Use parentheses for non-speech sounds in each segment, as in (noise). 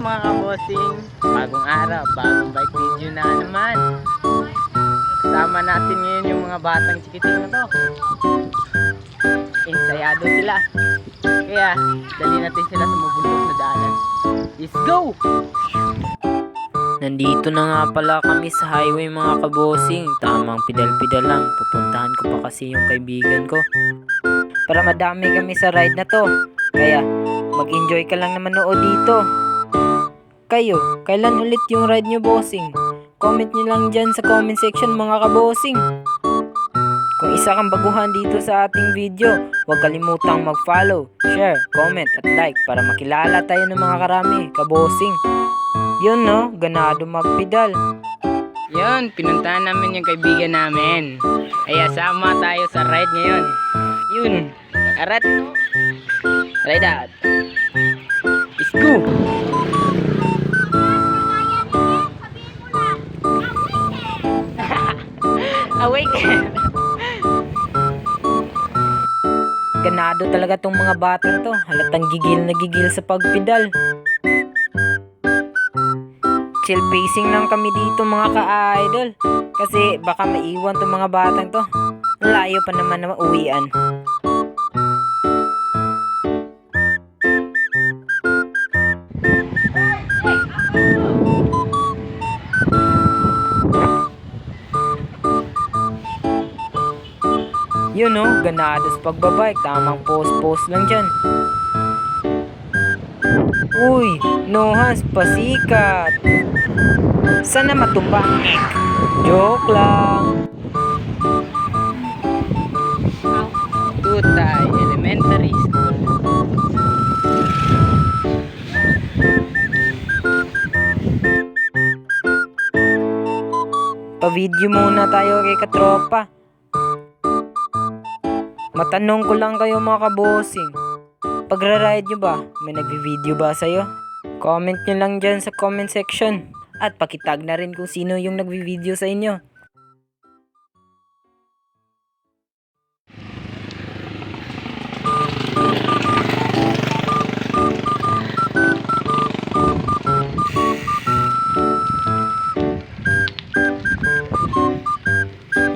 mga kabosing? Bagong araw, bagong bike video na naman. Kasama natin ngayon yung mga batang chikiting na to. Ensayado sila. Kaya, dali natin sila sa mabundok na daanan. Let's go! Nandito na nga pala kami sa highway mga kabosing. Tamang pidal-pidal lang. Pupuntahan ko pa kasi yung kaibigan ko. Para madami kami sa ride na to. Kaya mag-enjoy ka lang naman manood dito. Kayo, kailan ulit yung ride nyo bossing? Comment nyo lang dyan sa comment section mga kabosing. Kung isa kang baguhan dito sa ating video, huwag kalimutang mag-follow, share, comment at like para makilala tayo ng mga karami, kabosing. Yun no, ganado magpidal. Yun, pinuntahan namin yung kaibigan namin. Kaya sama tayo sa ride ngayon. Yun, arat. Ride out. Let's go! Awake! Ganado talaga tong mga batang to. Halatang gigil na gigil sa pagpidal. Chill pacing lang kami dito mga ka-idol. Kasi baka maiwan tong mga batang to. Layo pa naman na mauwian. Yun no, ganado sa pagbabike. Tamang post-post lang dyan. Uy, no Hans, pasikat. Sana matumba. Joke lang. Tutay Elementary School. Pa-video muna tayo kay katropa. Matanong ko lang kayo mga kabosing. Pagra-ride nyo ba? May nagvi-video ba sa'yo? Comment nyo lang dyan sa comment section. At pakitag na rin kung sino yung nagvi-video sa inyo.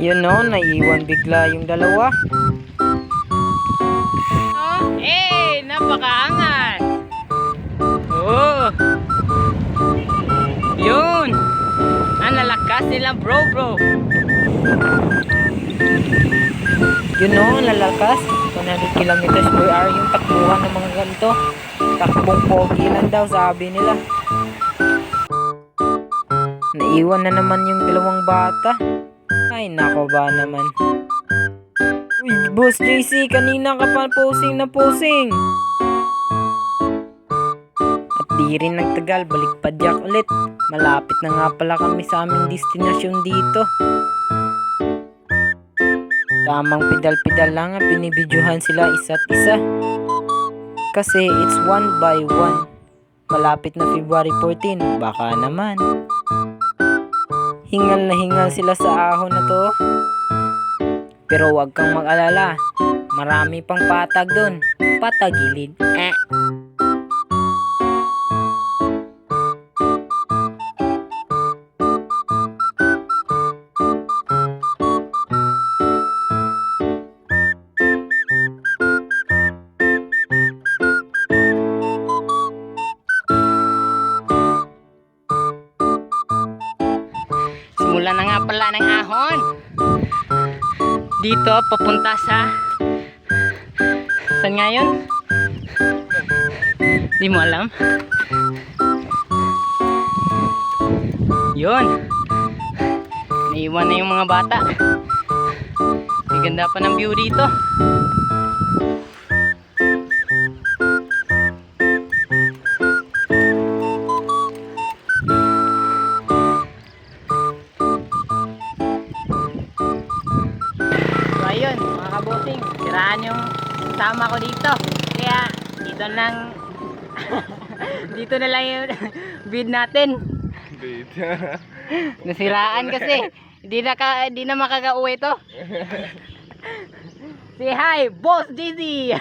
Yun no, naiwan bigla yung dalawa. Eh, napakaangas. Oh. Yun. Ang lalakas nila, bro, bro. Yun no, lalakas. 100 kilometers per hour yung takbuhan ng mga ganito. Takbong pogi lang daw, sabi nila. Naiwan na naman yung dalawang bata. Ay, nako ba naman. Uy, Boss JC, kanina ka pa posing na posing. At di rin nagtagal, balik pa diyak ulit. Malapit na nga pala kami sa aming destinasyon dito. Tamang pidal-pidal lang ang pinibidyohan sila isa't isa. Kasi it's one by one. Malapit na February 14, baka naman. Hingal na hingal sila sa ahon na to. Pero huwag kang mag-alala. Marami pang patag doon. Patagilid. Eh. Simula na nga pala ng ahon. Dito, papunta sa... Saan nga yun? Di mo alam? Yun. Naiwan na yung mga bata. Ang ganda pa ng view dito. Sama ko dito. Kaya dito lang (laughs) dito na lang yung (laughs) bid natin. Nasiraan kasi. Hindi na ka, hindi na makakauwi to. (laughs) Say hi, Boss Dizzy.